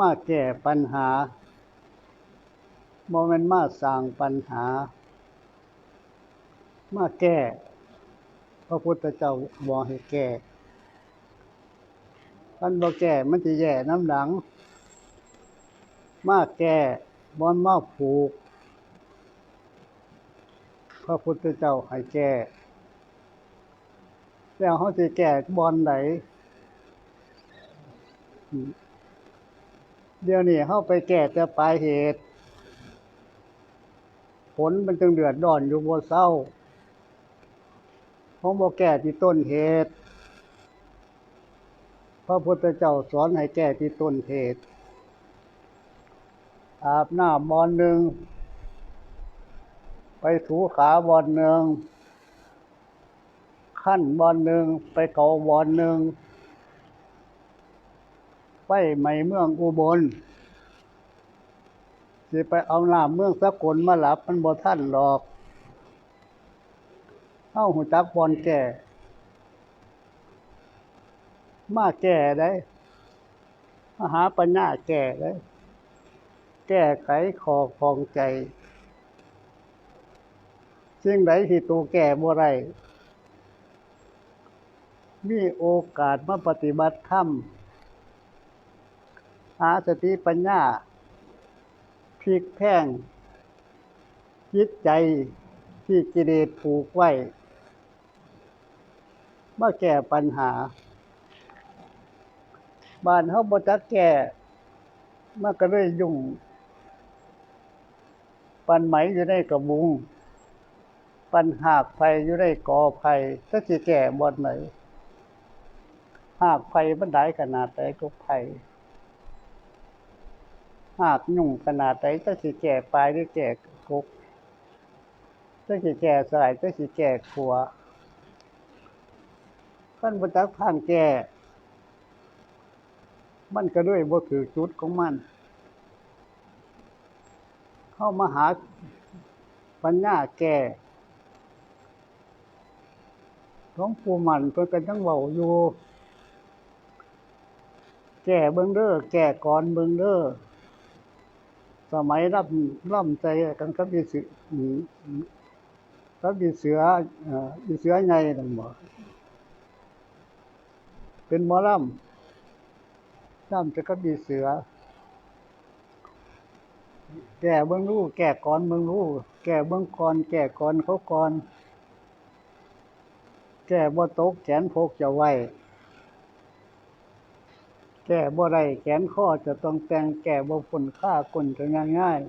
มาแก้ปัญหาบ่แม่นมาสร้างปัญหา มาแก้ พระพุทธเจ้าบอกให้แก้คันบ่แก้มันสิแย่น้ำหลัง มาแก้บ่มาผูก พระพุทธเจ้าให้แก้แล้วเขาสิแก้บอนไหน เดี๋ยวนี้เข้าไปแก้แต่ปลายเหตุ ผลมันจึงเดือดร้อนอยู่บ่เศร้าเขาบ่แก้ที่ต้นเหตุ พระพุทธเจ้าสอนให้แก้ที่ต้นเหตุ อาบน้ำบอนหนึ่ง ไปถูขาบอนหนึ่งขั้นบอนหนึ่งไปเกาบอนหนึ่ง ไปใหม่เมืองอุบลสิไปเอาน้ำเมืองสกลมาหลับมันบ่ท่านหรอกเอ้าหูจักบอลแก่ มาแก่ได้มาหาปัญญาแก่ได้ แก้ไขขอคองใจสิ่งใดที่ตัวแก่บ่ไรมีโอกาสมาปฏิบัติธรรม หาสติปัญญาพลิกแพงจิตใจที่กิเลสผูกไว้มาแก้ปัญหา บ้านเฮาบ่จักแก้มันก็เลยยุ่ง ปันไหมอยู่ในกระบุง ปันหากไฟอยู่ในกอไผ่ถ้าสิแก่บ่อนไหน หากไฟมันได้ขนาดไหนก็ไผ่ หากยุ่งขนาดไหนถ้าสิแก่ปลายหรือแก่กกถ้าสิแก่สายถ้าสิแก่ขัวขั้นบรจักทางแก่มันก็ด้วยบ่ถือจุดของมัน เข้ามาหาปัญญาแก่หลวงปู่มันเพิ่นก็ยังเว้าอยู่ แก่เบิ่งเด้อแก่ก่อนเบิ่งเด้อ สมัยรับร่ำใจกันกับอีสือกับอีเสืออีเสือใหญ่นั่นบ่เป็นหมอลำร่ำจะกับอีเสือ แก่เบิ่งรู้แก่ก่อนเบิ่งรู้แก่เบิ่งก่อนแก่ก่อนเขาก่อน แก่บ่ตกแขนพกจะไว้ แก่บ่ได้แขนข้อจะต้องแต่งแก่บ่ฝนฆ่าคนจะง่ายง่าย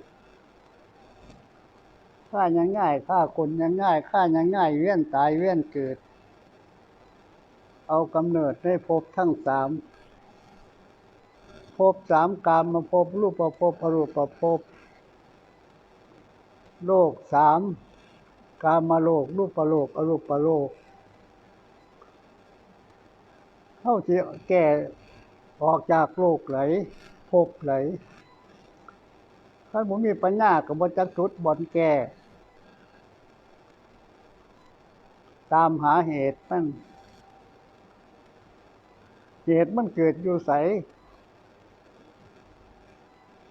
ฆ่ายังง่ายฆ่าคนยังง่ายฆ่ายังง่ายเวียนตายเวียนเกิด เอากำเนิดในภพบทั้งสามภพสามกามมาภพรูปประภพอรูปประภพโลกสามกามาโลกรูปประโลกอรูปประโลกเข้าที่แก่ ออกจากโลกไหลภพไหลถ้าผมมีปัญญากับบจักจุดบอนแก่ ตามหาเหตุมันเหตุมันเกิดอยู่ใส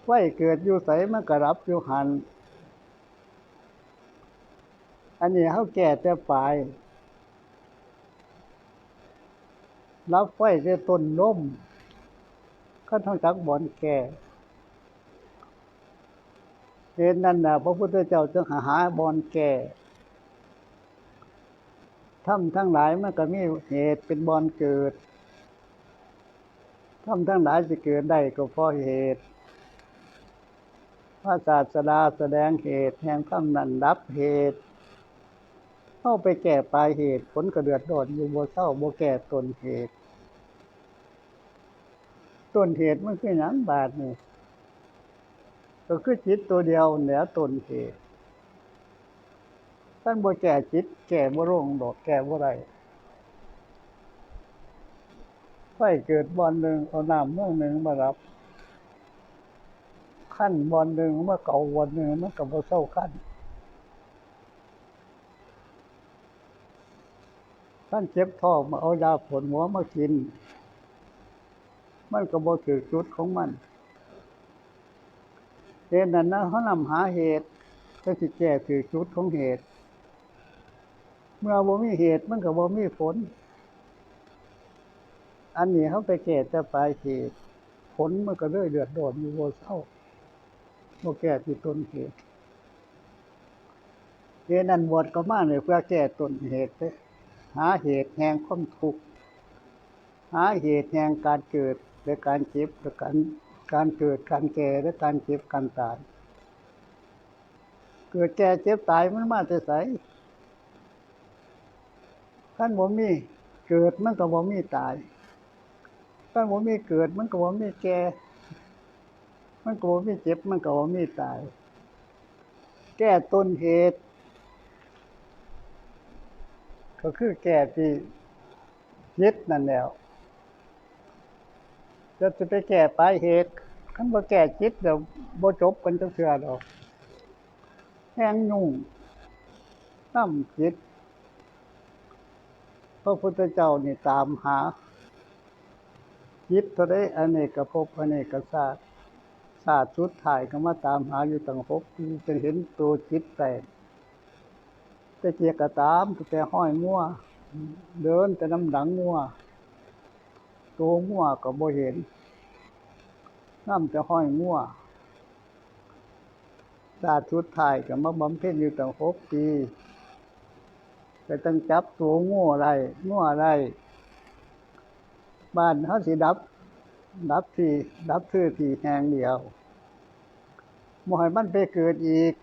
ไฟเกิดอยู่ใสมันกระรับอยู่หัน อันนี้เขาแก่แต่ปลายรับไฟแต่ต้นล้ม ก็ต้องจักบอนแก่เหตุนั้นนะพระพุทธเจ้าจึงหาหาบอนแก่ทำทั้งหลายมันก็มีเหตุเป็นบอนเกิดทำทั้งหลายจะเกิดได้ก็เพราะเหตุพระศาสดาแสดงเหตุแห่งคำนั้นรับเหตุ เข้าไปแก้ปลายเหตุผลกระเดือดร้อนอยู่บ่เศร้าบ่แก้ต้นเหตุ ต้นเหตุมันคือหยังบาดนี่ก็คือจิตตัวเดียวเหนือต้นเหตุท่านบ่แก่จิต แก่บ่ร่งดอกแก่บ่ไรไฟเกิดบอลหนึ่งเอาน้ำเมื่อหนึ่งมารับขั้นบอลหนึ่งเมื่อเก่าบอลหนึ่งมันกับบ่เศร้าขั้นท่านเจ็บท้องมาเอายาผลหัวมากิน มันก็บ่ถือจุดของมันเหตุนั้นนะเขานำหาเหตุก็สิแก้คือจุดของเหตุ เมื่อบ่มีเหตุมันก็บ่มีผล อันนี้เขาไปแก้แต่ปลายเหตุ ผลมันก็เลยเดือดร้อนอยู่บ่เศร้าบ่แก้ที่ต้นเหตุเหตุนั้นบวชก็มาเลยเพื่อแก้ต้นเหตุหาเหตุแห่งความทุกข์หาเหตุแห่งการเกิด และการเจ็บและการการเกิดการแก่และการเจ็บการตาย เกิดแก่เจ็บตายมันมาแต่ไสขั้นบ่มีเกิดมันก็บ่มีตายขั้นบ่มีเกิดมันก็บ่มีแก่มันก็บ่มีเจ็บมันก็บ่มีตาย แก้ต้นเหตุ ก็คือแก้ที่ยึดนั่นแล้ว จะจะไปแก้ปลายเหตุคันบ่แก้จิตเดี๋ยวบ่จบกันจักเทื่อดอกแห้งยุ่งน้ำจิตพระพุทธเจ้านี่ตามหาจิตเท่าได้อเนกภพอเนกชาสติชาสติสุดท้ายก็มาตามหาอยู่ตั้งหกปีจนเห็นตัวจิตแตกแต่เกียกระตามแต่ห้อยงัวเดินแต่น้ำหลังงัว ตัวงัวก็บ่เห็นน้ำจะห้อยงัวชาติสุดท้ายก็มาบำเพ็ญอยู่ตั้งหกปีก็ต้องจับตัวงัวอะไรงัวอะไรบ้านเขาสิดับ ดับที่ ดับคือที่แหงเดียวบ่ให้มันไปเกิดอีก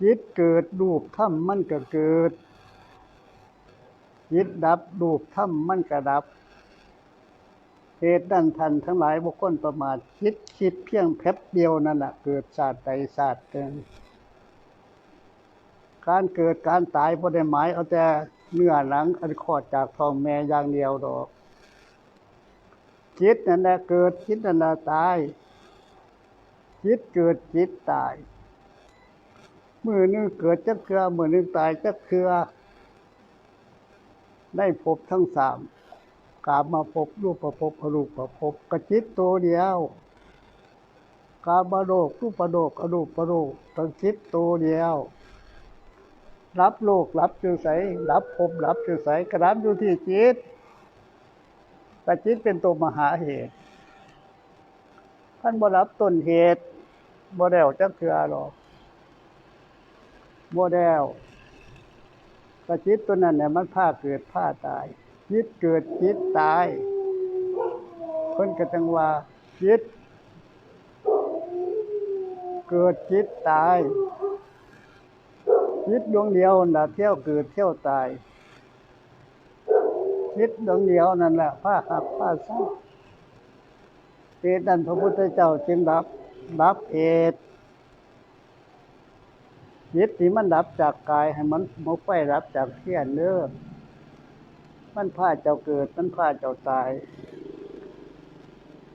จิตเกิดรูปถ้ำมันก็เกิด จิตดับรูปถ้ำมันก็ดับเหตุดันทันทั้งหลายบุคคลประมาทคิดคิดเพียงแป๊บเดียวนั่นแหละเกิดศาสตร์ใดศาสตร์หนึ่งการเกิดการตายบ่ได้หมายเอาแต่เนื้อหนังอันคอดจากท้องแม่อย่างเดียวดอกจิตนั่นแหละเกิดจิตนั่นแหละตายจิตเกิดจิตตายมือหนึงเกิดจักเคือมือหนึงตายจักเคือ ได้พบทั้งสามกามาพบรูปประพบอรูปประพบกระจิตตัวเดียว กาบาโรกรูปประโดกอรูปประโดกตั้งจิตตัวเดียว รับโลกรับอยู่ใสรับภพรับอยู่ใสกระรับอยู่ที่จิตแต่จิตเป็นตัวมหาเหตุท่านบ่รับต้นเหตุบ่แดวจักเทือหรอกบ่แดว แต่จิตตัวนั้นเนี่ยมันพาเกิดพาตาย จิตเกิดจิตตายเพิ่นก็จังว่าจิต เกิดจิตตายจิตดวงเดียวน่ะเที่ยวเกิดเที่ยวตายจิตดวงเดียวนั่นแหละผ้าหักผ้าเศร้าเหตุนั้นพระพุทธเจ้าจึงดับดับเหตุ จิตที่มันดับจากกายให้มันมกไฟดับจากเทียนเนื้อมันพาเจ้าเกิด มันพาเจ้าตาย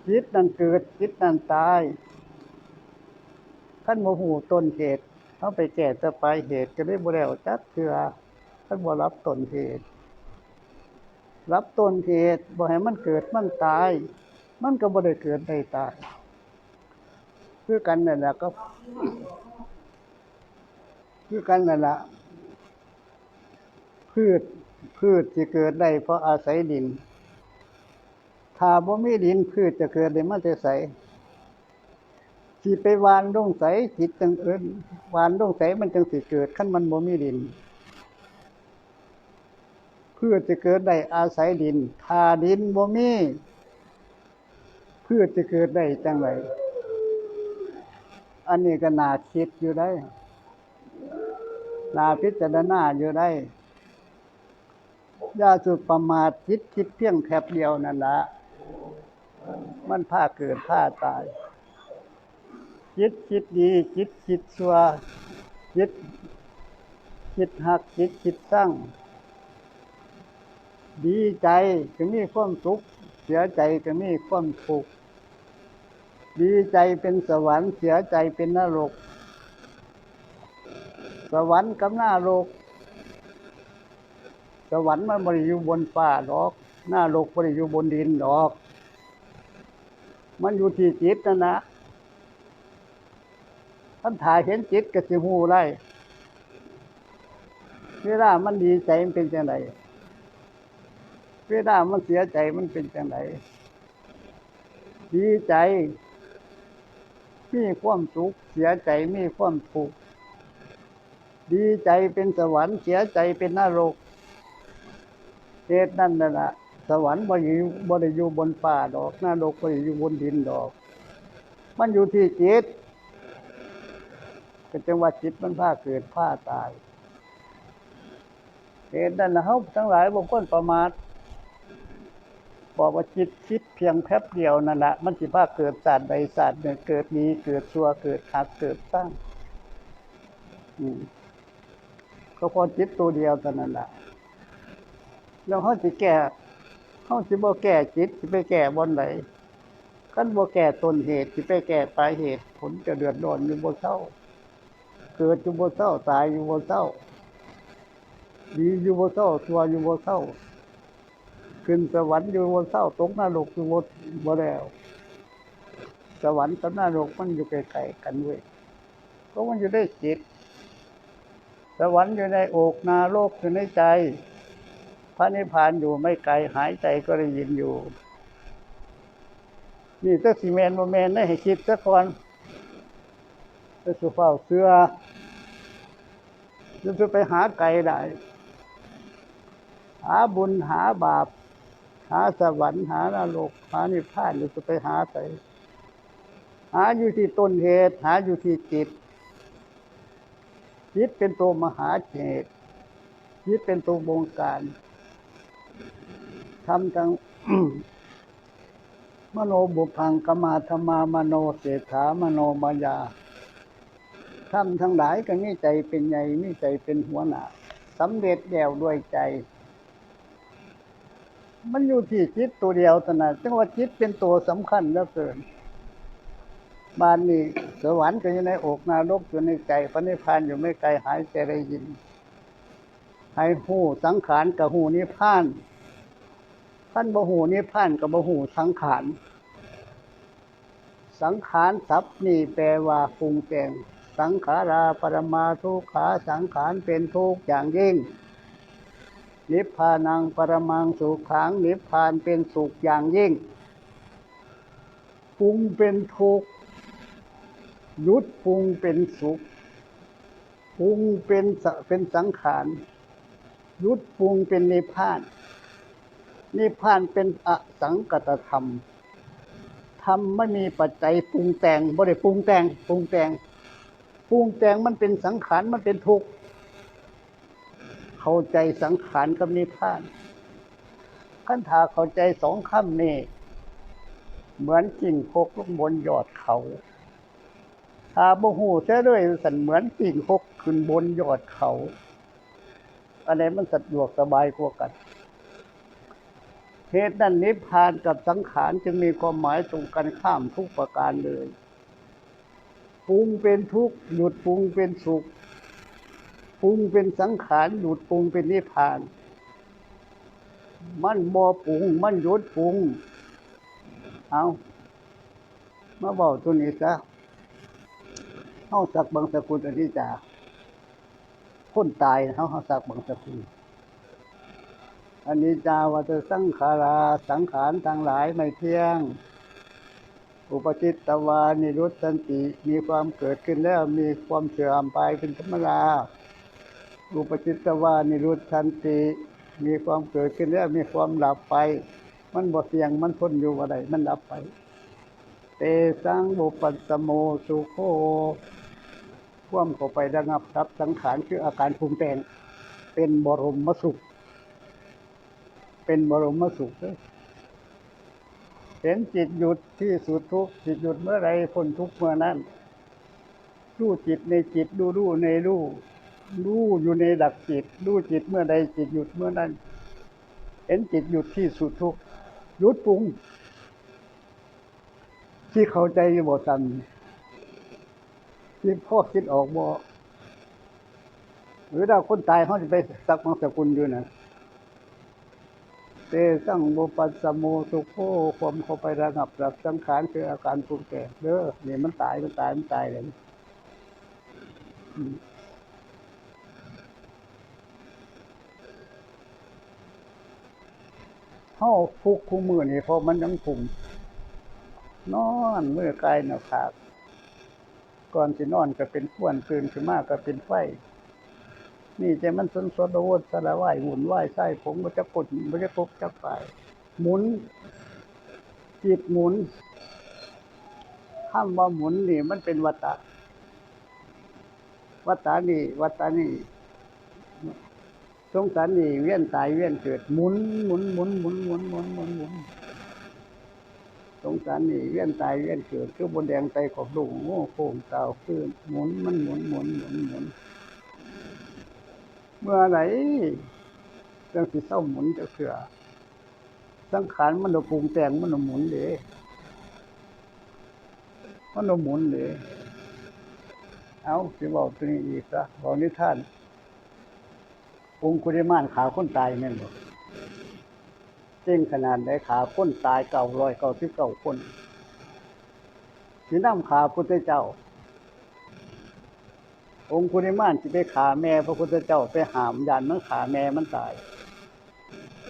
จิตนั่นเกิด จิตนั่นตายขั้นโมหูต้นเหตุเขาไปแก่จะไปเหตุก็ได้บ่แล้วจัดเถื่อขั้นบ่รับต้นเหตุ รับต้นเหตุบ่ให้มันเกิดมันตาย มันก็บ่ได้เกิดได้ตาย คือกันนั่นแหละก็ คือกันนั่นละพืชพืชที่เกิดได้เพราะอาศัยดิน ถ้าบ่มีดินพืชจะเกิดได้มาแต่ไสสิไปวานลงใสจิตจังเอิ้นวานลงใสมันจังสิเกิดคันมันบ่มีดิน พืชจะเกิดได้อาศัยดิน ถ้าดินบ่มีพืชจะเกิดได้จังไรอันนี้ก็น่าคิดอยู่ได้ นาพิจารณาอยู่ได้ย่าสุดประมาทคิดคิดเพียงแคบเดียวนั่นละมันพาเกิดพาตาย คิดคิดดีคิดคิดชัวคิดคิดหักคิดคิดสร้างดีใจก็มีความสุข เสียใจก็มีความทุกข์ดีใจเป็นสวรรค์เสียใจเป็นนรก สวรรค์กับหน้าโลก สวรรค์มันบริอยู่บนฟ้าดอก หน้าโลกบริอยู่บนดินดอก มันอยู่ที่จิตนะนะท่านถ่ายเห็นจิตก็สิหูไล่เวลามันดีใจมันเป็นจังไดเวลามันเสียใจมันเป็นจังไดดีใจ มีความสุข เสียใจมีความทุกข์ ดีใจเป็นสวรรค์เสียใจเป็นนรกเหตุนั่นน่ะละสวรรค์บ่อยู่บ่ได้อยู่บนป่าดอกนรกบ่ได้อยู่บนดินดอก มันอยู่ที่จิตก็จังว่าจิตมันพาเกิดพาตายเหตุนั้นนะเฮาทั้งหลายบางคนประมาทบอกว่าจิตคิดเพียงแป๊บเดียวนั่นแหละมันสิพาเกิดศาสตร์ใดศาสตร์หนึ่งเกิดดีเกิดชั่วเกิดหักเกิดสร้ง อืม ก็พอจิตตัวเดียวเท่านั้นแหละแล้วเขาสิแก่เขาสิบ่แก่จิตสิไปแก่บนไหนขั้นบ่แก่ต้นเหตุสิไปแก่ปลายเหตุ ผลจะเดือดร้อนอยู่บ่เศร้า เกิดอยู่บ่เศร้าตายอยู่บ่เศร้าดีอยู่บ่เศร้าชั่วอยู่บ่เศร้าขึ้นสวรรค์อยู่บ่เศร้าตกนรกอยู่บ่บ่แล้วสวรรค์กับนรกมันอยู่ไกลๆกันเว้ยเพราะมันอยู่ได้จิต สวรรค์อยู่ในอกนาโลกอยู่ในใจ พระนิพพานอยู่ไม่ไกลหายใจก็ได้ยินอยู่ นี่ถ้าสีเมนโมเมนได้ให้คิดสักคนจะสุเฝ้าเสื้อจะไปหาไกลได้หาบุญหาบาป หาสวรรค์หานรกหานิพพานหรือจะไปหาไปหาอยู่ที่ต้นเหตุ หาอยู่ที่จิต จิตเป็นตัวมหาเหตุจิตเป็นตัวบงการทำทั้งมโนบุพังกมาธรรมามโนเศรษฐามโนมายาทำทั้งหลายก็มีใจเป็นใหญ่มีใจเป็นหัวหน้าสำเร็จแล้วด้วยใจ มันอยู่ที่จิตตัวเดียวเท่านั้นจังว่าจิตเป็นตัวสำคัญเหลือเกิน บ้านนี้สวรรค์ก็อยู่ในอกนรกอยู่ในใจพระนิพพานอยู่ไม่ไกลหายใจได้ยินให้หูสังขารกับหูนิพพานท่านบ่หูนิพพานกับบ่หูสังขารสังขารศัพท์นี่แปลว่าปรุงแต่งสังขาราปรมาทุกขาสังขารเป็นทุกอย่างยิ่ง นิพพานังปรมังสุขังนิพพานเป็นสุขอย่างยิ่งปรุงเป็นทุกข์ ยุดปรุงเป็นสุขปรุงเป็นสเป็นสังขารหยุดปรุงเป็นนิพพาน นิพพานเป็นอสังกตธรรมธรรมไม่มีปัจจัยปรุงแต่งบ่ได้ปรุงแต่งปรุงแต่งปรุงแต่งมันเป็นสังขารมันเป็นทุกข์เข้าใจสังขารกับนิพพานขั้นถาเข้าใจสองคำนี้เหมือนกิ่งโคกลงบนยอดเขา ถ้าบ่หูเสียด้วยสันเหมือนกิ่งโคกขึ้นบนยอดเขา อันไหนมันสะดวกสบายกว่ากันเหตุนั้นนิพพานกับสังขารจึงมีความหมายตรงกันข้ามทุกประการเลยปรุงเป็นทุกข์หยุดปรุงเป็นสุขปรุงเป็นสังขารหยุดปรุงเป็นนิพพาน มันบ่ปรุงมันหยุดปรุงเอามาบอกตัวนี้ซะ เฮาสักบางสกุลอันนี้จ้าคนตายเฮาเฮาสักบางสกุลอันนี้จาวัตสังขาราสังขารทั้งหลายไม่เที่ยง อุปจิตตวานิรุตสันติมีความเกิดขึ้นแล้วมีความเสื่อมไปเป็นธรรมดาอุปจิตตวานิรุตสันติมีความเกิดขึ้นแล้วมีความดับไป มันบ่เที่ยงมันพ้นอยู่อะไรมันดับไป เตสังบุปัสโมสุโค ควมเข้าไประงับรับสังขารคืออาการภูมิแต่งเป็นบรมสุข เป็นบรมสุขเลยเห็นจิตหยุดที่สุดทุกจิตหยุดเมื่อไรพ้นทุกเมื่อนั้นรู้จิตในจิตดูรู้ในรู้รู้อยู่ในดักจิตรู้จิตเมื่อใดจิตหยุดเมื่อนั้น เห็นจิตหยุดที่สุดทุกหยุดปรุง ที่เข้าใจบ่สัน ที่พ่อคิดออกบ่หรือถ้าคนตายเขาจะไปสักมังสกุลอยู่นะเตสังบุปัสสโมสุโคความเข้าไประงับรับสังขารคืออาการปรุงแต่เด้อนี่มันตายมันตายมันตายเลยอืมเฮาฟุกคู่มือนี่เพราะมันยังคุมนอนเมื่อกายหน้าผาก ก่อนสินอนก็เป็นควนตื่นขึ้นมาก็เป็นไฟ นี่จะมันสนสดโวดสารวายหุ่นไหวไส้ผมมันจะกดมันจะกบจะไปหมุน จิตหมุนข้ามว่าหมุนนี่มันเป็นวัตตะวัตตานี่วัตตานี่สงสารนี่เวียนตายเวียนเกิดหมุนหมุนหมุนหมุนหมุนหมุนหมุนหมุน สงสารนี่เวียนตายเวียนเกิดคือบนแดงไตของลุงโง่โค้งเต่าขึ้นหมุนมันหมุนหมุนหมุนหมุนเมื่อไหร่จังสิเศร้าหมุนจะเสือสังขารมันโดปรุงแต่งมันโดหมุนเด้มันโดหมุนเด้เอาสิบอกตัวนี้อีกซะบอกนิทานองคุริมานขาคนตายแม่นบ่ เจ้งขนาดได้ขาคนตายเก่าร้อยเก่าที่เก่าคนสิน้ำขาพุทธเจ้า องคุริมานที่ไปขาแม่พระพุทธเจ้าไปหามยานมันขาแม่มันตาย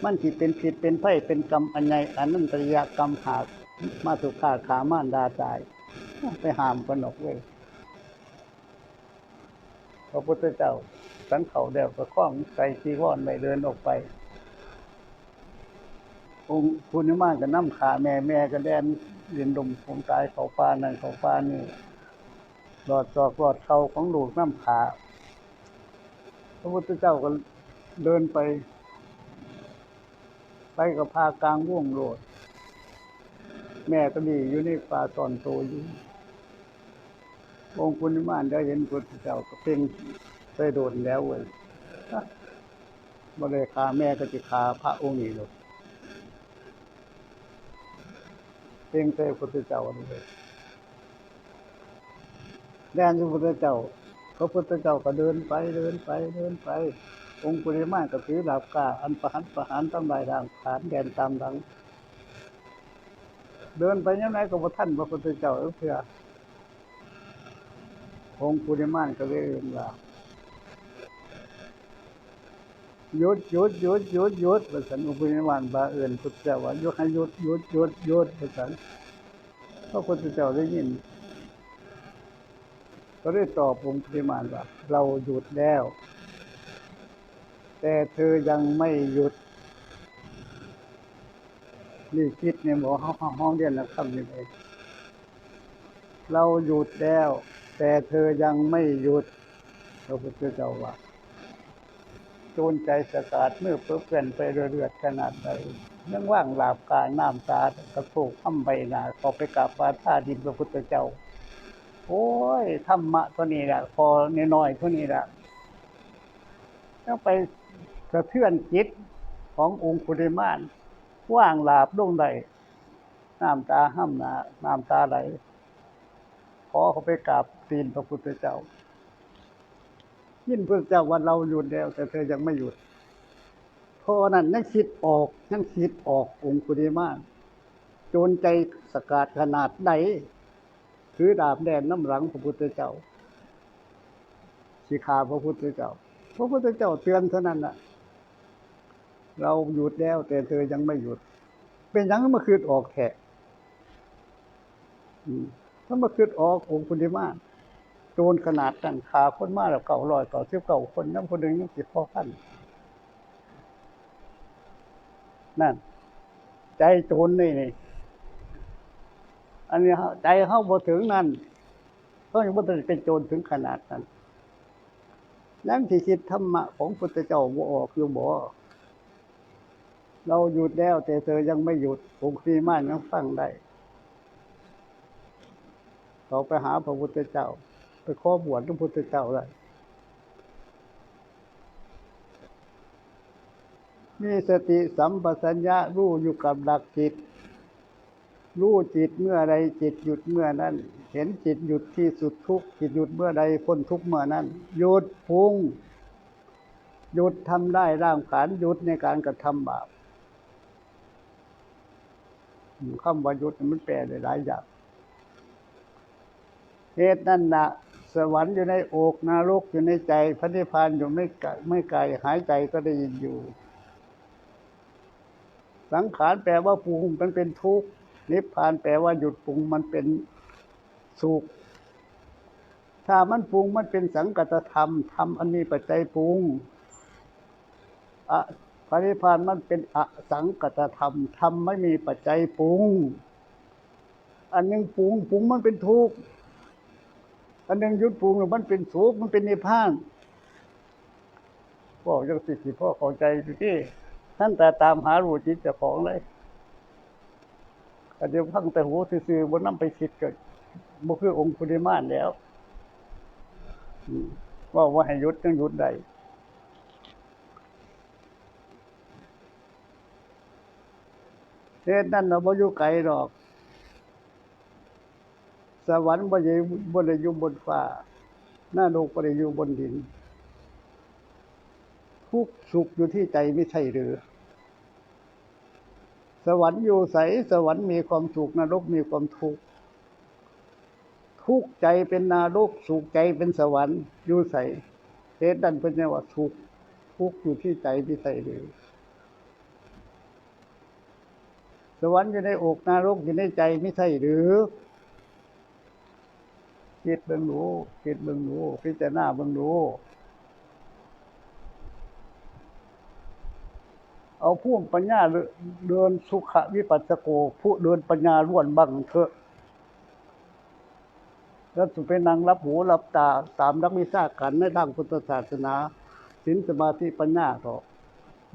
มันที่เป็นผิดเป็นไพ่เป็นกรรมอันใหญ่อันนั้นตริยกรรมหามาถูกฆ่าขามานดาตาย ไปหามกนกเลยพระพุทธเจ้าสันเขาเดียวก็คองใส่จีวรไปเดินออกไป องคุณมานก็น้ำขาแม่แม่ก็แดนเรียนดมผมตายเขาปานั่นเขาปานี่หลอดจอกหลอดเขาของหลูกน้ำขาพระพุทธเจ้าก็เดินไป ไปกับพากลางว่วงโลด แม่ก็ดีอยู่ในป่าตอนโตอยู่องคุณมานได้เห็นพระพุทธเจ้าก็เพ่งไปโดนแล้วเว้ยบ่เลยขาแม่ก็จะขาพระองค์นี้เลย เพ่งใส่พุทธเจ้าเลยแดนพระพุทธเจ้าพระพุทธเจ้าก็เดินไปเดินไปเดินไป องค์ปุริมาก็ถือดาบกาอันประหันประหารทำลายด่างผานแดนตามหลัง เดินไปยังไงก็บ่ท่านพระพุทธเจ้าเออเพื่อองค์ปุริมานก็เลยเอ่นว่า หยุดหยุดหยุดหยุดหยุดประสันองค์ปุริมานบาเอื่นพุทธเจ้าว่าหยุดให้หยุดหยุดหยุดหยุดประสันพระพุทธเจ้าได้ยิน ก็ได้ตอบองค์ปริมานว่า เราหยุดแล้ว แต่เธอยังไม่หยุด นี่คิดในหมอห้องห้องเรียนนะคำนี้เองเราหยุดแล้ว แต่เธอยังไม่หยุดพระพุทธเจ้าว่า จนใจสะกาดเมื่อเพื่อเพื่อนไปเรื่อยๆขนาดใดยังว่างหลาบกายน้ำตากระโปกข้าใบหนาขอไปกราบพระท่าดินพระพุทธเจ้า โอ้ยธรรมะตัวนี้แหละพอน้อยๆตัวนี้แหละต้องไปสะเทือนจิตขององค์คุริมานว่างหลาบลงใดน้ำตาห้ามนาน้ำตาไหลขอเขาไปกราบตีนพระพุทธเจ้า ยินพระเจ้าว่าเราหยุดแล้ว แต่เธอยังไม่หยุดพราะนั้นยังคิดออกยังคิดออกองค์คุริมานโจนใจสกาดขนาดใดถือดาบแดนน้ำหลังพระพุทธเจ้าสิขาพระพุทธเจ้า พระพุทธเจ้าเตือนเท่านั้นน่ะ เราหยุดแล้ว แต่เธอยังไม่หยุด เป็นยังมื่อคืนออกแขกถ้ามื่อคืนออกองคุณดีมาก จรขนาดนั้นขาคนมากแล้วเก่าลอยเก่าเทียบเก่าคนน้ำคนหนึ่งยังสิบพ่อขั้นนั่น ใจโจรนี่นี่อันนี้ใจเข้าบ่ถึงนั่นก็ยังบ่ต้องเป็นโจรถึงขนาดนั้นนั่นที่คิดธรรมะของพุทธเจ้าบ่ออกอยู่บ่เราหยุดแล้ว แต่เธอยังไม่หยุดองค์ฟีมานยังฟังได้เขาไปหาพระพุทธเจ้า ขอบวชพระพุทธเจ้าเลยมีสติสัมปชัญญะรู้อยู่กับหลักจิต รู้จิตเมื่อใดจิตหยุดเมื่อนั้น เห็นจิตหยุดที่สุดทุกข์จิตหยุดเมื่อใดพ้นทุกข์เมื่อนั้น หยุดพุงหยุดทำได้ร่างขานหยุดในการกระทำบาปคำว่าหยุดมันแปลได้หลายอย่างเหตุนั้นนะ สวรรค์อยู่ในอกนรกอยู่ในใจพระนิพพานอยู่ไม่ไกลไม่ไกลหายใจก็ได้ยินอยู่ สังขารแปลว่าปรุงมันเป็นทุกข์นิพพานแปลว่าหยุดปรุงมันเป็นสุขถ้ามันปรุงมันเป็นสังกัตธรรมธรรมอันนี้ปัจจัยปรุงอะพระนิพพานมันเป็นอสังกัตธรรมธรรมไม่มีปัจจัยปรุง อันหนึงปรุงปรุงมันเป็นทุกข์ อันหนึงยุดปรุงมันเป็นสุขมันเป็นนิพพานพ่อยังสิสิพ่อข้าใจอยู่ที่ท่านแต่ตามหารู้จิตจ้าของเลยอันเดียวพังแต่หูซื่อๆบนน้ำไปคิดก็บ่คือองค์คุริมานแล้วว่าว่าให้ยุดจังยุดได้เทศนั่นเราบ่อยู่ไกลหรอก สวรรค์บ่ได้บ่ได้อยู่บนฟ้าหน้าโลกบ่ได้อยู่บนดิน ทุกสุขอยู่ที่ใจไม่ใช่หรือ สวรรค์อยู่ใสสวรรค์มีความสุขนรกมีความทุกข์ทุกใจเป็นนรกสุขใจเป็นสวรรค์อยู่ใสเหตุดันเป็นว่าทุกข์ทุกอยู่ที่ใจไม่ใช่หรือสวรรค์อยู่ในอกนรกอยู่ในใจไม่ใช่หรือ คิดเบิ่งรู้คิดเบิ่งรู้พิจารณาเบิ่งรู้เอาผู้ปัญญาเดินสุขวิปัสสโก ผู้เดินปัญญาล้วนบังเถอะแล้วสุไปนั่งรับหูรับตาตามนักวิชาการในทางพุทธศาสนาศีลสมาธิปัญญาต่อ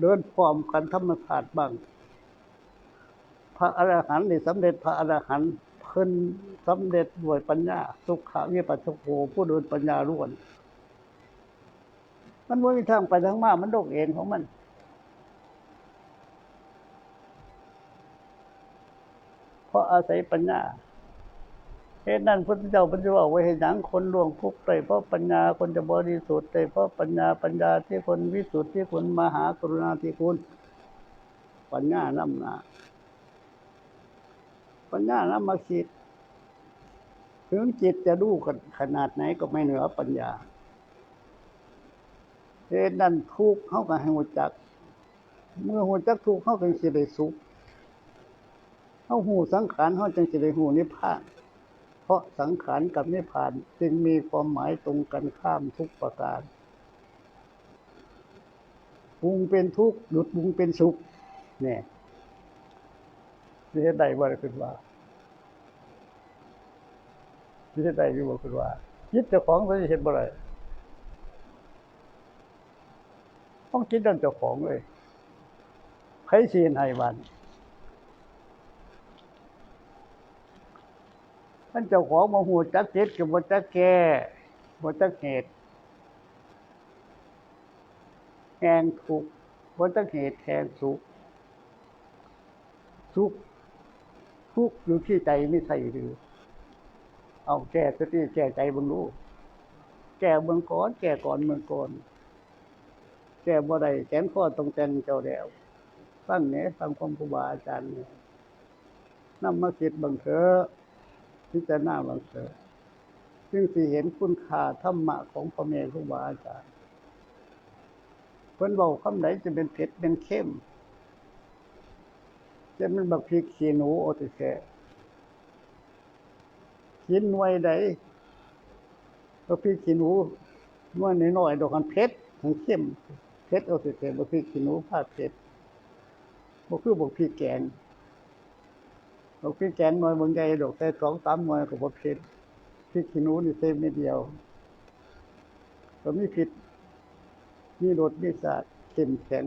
เดินพร้อมกันธรรมศาสตร์บ้างพระอรหันต์ในสำเร็จพระอรหันต์ เพิ่นสำเร็จด้วยปัญญา สุขะวิปัสสโกผู้เดินปัญญาล้วน มันไม่มีทางไปทางมา มันโลกเองของมัน เพราะอาศัยปัญญาเหตุนั้นพระพุทธเจ้าพระเจ้าว่าไว้ให้หนังคนล่วงทุกข์ได้เพราะปัญญาคนจะบริสุทธิ์ได้เพราะปัญญาปัญญาที่คนวิสุทธิ์ที่คนมหากรุณาธิคุณ ปัญญานำหนา ปัญญานำมาคิด ถึงจิตจะดูขนาดไหนก็ไม่เหนือปัญญาเหตุนั้นทุกข์เข้ากับให้หัวจัก เมื่อหัวจักทุกข์เข้ากันสิได้สุขเข้าหูสังขารเข้าจังสิได้หูนิพพาน เพราะสังขารกับนิพพานจึงมีความหมายตรงกันข้ามทุกประการปรุงเป็นทุกข์หยุดปรุงเป็นสุขเนี่ยสิเหตุใดบ่ได้ขึ้นว่า สิเหตุใดอยู่บ่ขึ้นว่าจิตเจ้าของก็สิเฮ็ดบ่ได้ต้องคิดด้านเจ้าของเลยใครสิเฮ็ดให้บ้านท่านเจ้าของมาหูจักเจิตกับบ่จักแก่บ่จักเหตุแหงทุกข์บ่จักเหตุแห่งสุขทุกทุกอยู่ที่ใจไม่ใช่หรือ เอาแก้สติแก้ใจบิ่งรู้แก้เบิ่งก่อนแก้ก่อนเมืองก่อนแก้บ่ได้แขนข้อตรงแตงเจ้าแล้วฟังแหน่ฟังความครูบาอาจารย์นี่ยนำมาคิดบังเถอะพิจารณาบังเถอะซึ่งสิเห็นคุณค่าธรรมะของพ่อแม่ครูบาอาจารย์เพิ่นเว้าคำไหนจะเป็นเผ็ดเป็นเข้มจะมันบักพริกขี้หนูโอติแค่ กินหน่วยใดบักพริกขี้หนูหน่วยน้อยๆดอกกันเผ็ดทั้งเข้มเผ็ดโอติแค่บักพริกขี้หนูพาเผ็ดบ่คือบักพริกแกงบักพริกแกงหน่วยบางใหญ่ดอกแต่สองสามหน่วยก็บ่เผ็ดพริกขี้หนูนี่เต็มนิดเดียว ก็มีผิดมีรสมีชาติเข้มแข็ง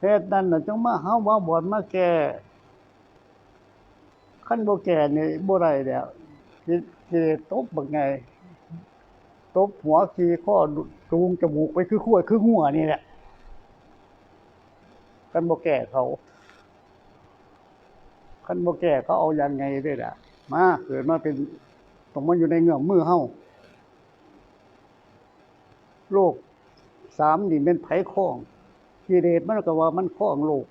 เหตุนั้นน่ะจงมาเฮามาบวชมาแก่คันบ่แก่นี่บ่ได้แล้วสิสิตบบักไงตบหัวขี้ข้อจูงจมูกไปคือขั้วคือหัวนี่แหละคันบ่แก่เขาคันบ่แก่เขาเอายังไงด้วยล่ะมาเกิดมาเป็นต้องมาอยู่ในเงื้อมมือเฮาโลกสามนี่เป็นไผข้อง กิเลสมันก็ว่ามันคล้องโลก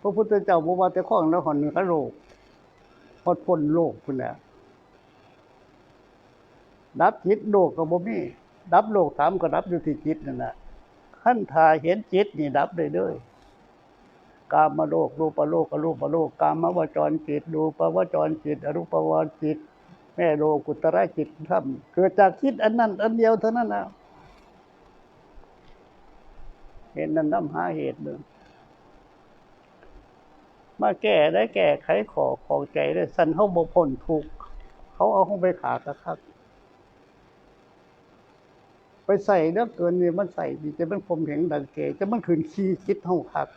พระพุทธเจ้าบอกว่าแต่ข้องแล้วหอนเหนือโลกพอดพ้นโลกคุณแหละดับจิตโลกก็บ่มีดับโลกถามก็ดับอยู่ที่จิตนั่นแหละขั้นทาเห็นจิตนี่ดับได้เลยกามโลกรูปโลกอรูปโลก กามวจรจิตรูปวจรจิต อรูปวจจิต แม่โลกุตระจิตธรรมเกิดจากคิดอันนั้น อันเดียวเท่านั้นนะ เห็นนั้นน้ำหาเหตุหนึ่งมาแก้ได้แก้ไขขอของใจได้สันเขาบ่พ้นถูกเขาเอาห้องไปขากระคักไปใส่เนื้อเกินนี่มันใส่ดีจะมันผมเห็นดังเกจะมันขืนขี้คิดเท่าคัก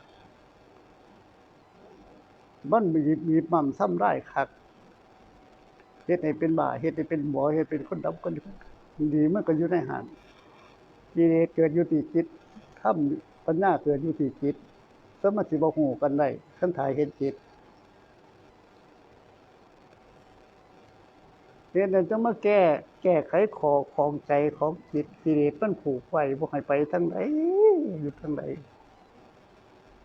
มันมีมีมั่มซ้ำได้คักเฮ็ดให้เป็นบ่าเฮ็ดให้เป็นหมอเฮ็ดเป็นคนดำคนดีมันก็อยู่ในหันกิเลสเกิดอยู่ที่จิตทำ ปัญญาเกิดอยู่ที่จิตสมาสิบ่ฮู้กันได้คันถ่ายเห็นจิตเฮ็ดนั้นจะมาแก้ แก้ไขขอของใจของจิตกิเลสมันผูกไว้บ่ให้ไปทางใดอยู่ทางใด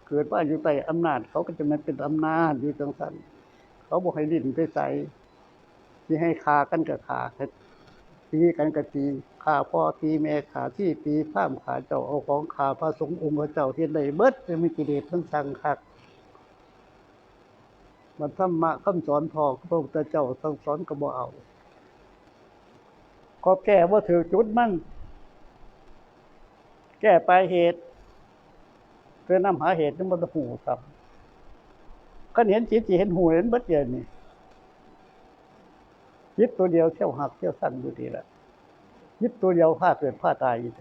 เกิดว่าอยู่ใต้อำนาจ เขาก็จะมันเป็นอำนาจอยู่จังซั่นเขาบ่ให้ลิ้นไปใส่ที่ให้คากันกับขา ตีกันกับตีขาพ่อตีแม่ขาที่ตีข้ามขาเจ้าเอาของขาพระสงฆ์องค์พระเจ้าเทียนใดเบิดจะมีกิเลสทั้งสังคักมันธรรมะคำสอนพอพระพุทธเจ้าทั้งสอนก็บ่เอาก็แก้ว่าถือจุดมันแก้ปลายเหตุเพื่อนำหาเหตุนั้นมันหูครับก็เห็นจิตเห็นหูเห็นเบิดเดียวนี่ ยึดตัวเดียวเที่ยวหักเที่ยวสั้นอยู่ดีแหละยึดตัวเดียวผ้าเกิดผ้าตายอยู่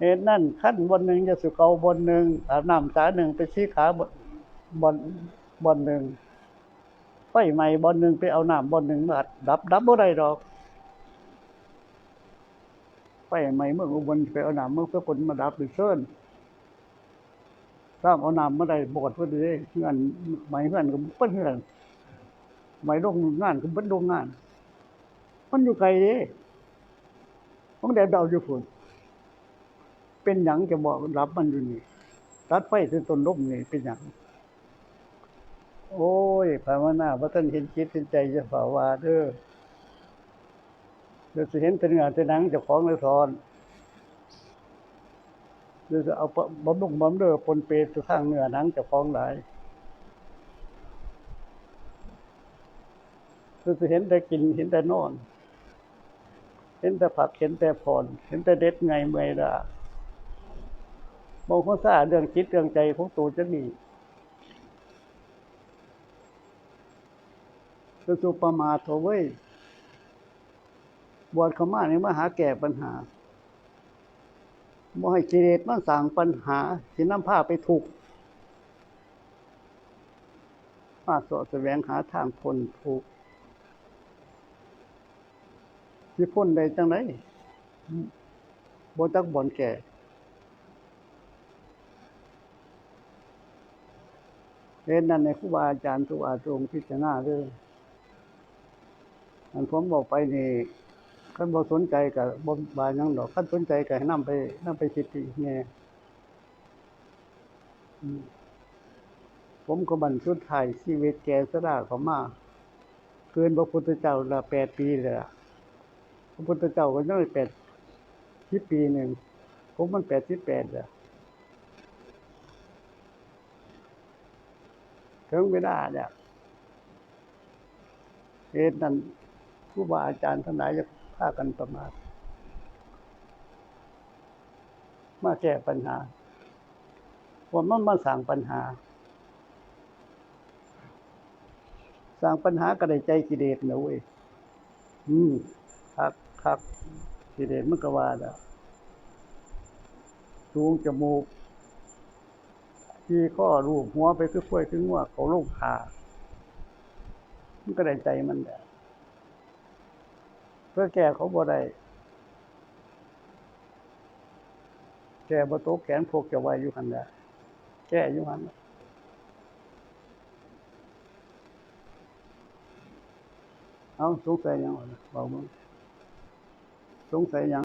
เหตุนั่นขั้นบนหนึ่งจะสุเกาบนหนึ่งอาบน้ำสาหนึ่งไปชี้ขาบนบนบนหนึ่งไฟใหม่บนหนึ่งไปเอาน้ำบนหนึ่งมาดับดับบ่ได้ดอกไฟใหม่เมื่ออุบลไปเอาน้ำเมื่อเพื่อคนมาดับหรือเชิญ สร้างเอาน้ำมาได้บอดเพื่อดีเงินไหมเงินก็เปิ้นเงินไหมโรงงานก็เปิ้นโรงงาน มันอยู่ไกลเด้ต้องแดดเดาอยู่ฝนเป็นหยังจะบอกรับมันอยู่นี่ตัดไฟถึงต้นร่มนี่เป็นหยังโอ้ยภาวนาพระท่านเห็นจิตเห็นใจจะฝ่าวาเด้อเดี๋ยวจะเห็นเป็นงานเป็นหนังจะของเลยทอน หรือจะเอาบำรุงบำเรอปนเปสุข้างเนื้อหนังจะฟ้องหลายคือจะเห็นแต่กินเห็นแต่นอน เห็นแต่ผักเห็นแต่ผ่อนเห็นแต่เด็ดไงเมื่อยละมองข้อซ่าเรื่องจิตเรื่องใจของตัวจะมีคือสุประมาทโถเว้ยบวชเข้ามานี่มาหาแก้ปัญหา บ่ให้กิเลสมันสั่งปัญหา สินำพาไปถูกมาสอแสวงหาทางพ้นทุกข์ที่พ้นได้จังไดบ่จักบ่อนแก่เห็นนั่นในครูบาอาจารย์ทุกอาจงพิจารณาเด้ออันผมบอกไปนี่ คันบ่สนใจกับบ่บาหยังดอกคันสนใจก็ให้นำไปนำไปคิดอีกแน่ผมก็บรรสุดท้ายชีวิตแก่สราเขามาเกินพระพุทธเจ้าละแปดปีเลยล่ะพระพุทธเจ้าก็ยังแปดสิบปีหนึ่งผมมันแปดสิบแปดเลยถึงเวลาเนี่ยเหตุนั้นครูบาอาจารย์ทั้งหลายจะากันประมาทมาแก้ปัญหาว่ามันมาสั่งปัญหาสร้างปัญหาก็ไดใจกิเลสนะเว้ย อืมคักคักกิเลสมันก็ว่าแล้วสูงจมูกที่ข้อรูปหัวไปคือค่อยคืองัวเขาลูกขามันก็ได้ใจมันแหละ พื่อแก่เขาบ่ได้แก่บ่โตแขนพวกจะไว้อยู่หันแหละแก่อยู่หันเอาสงสัยยังบอกมึงสงสัยยัง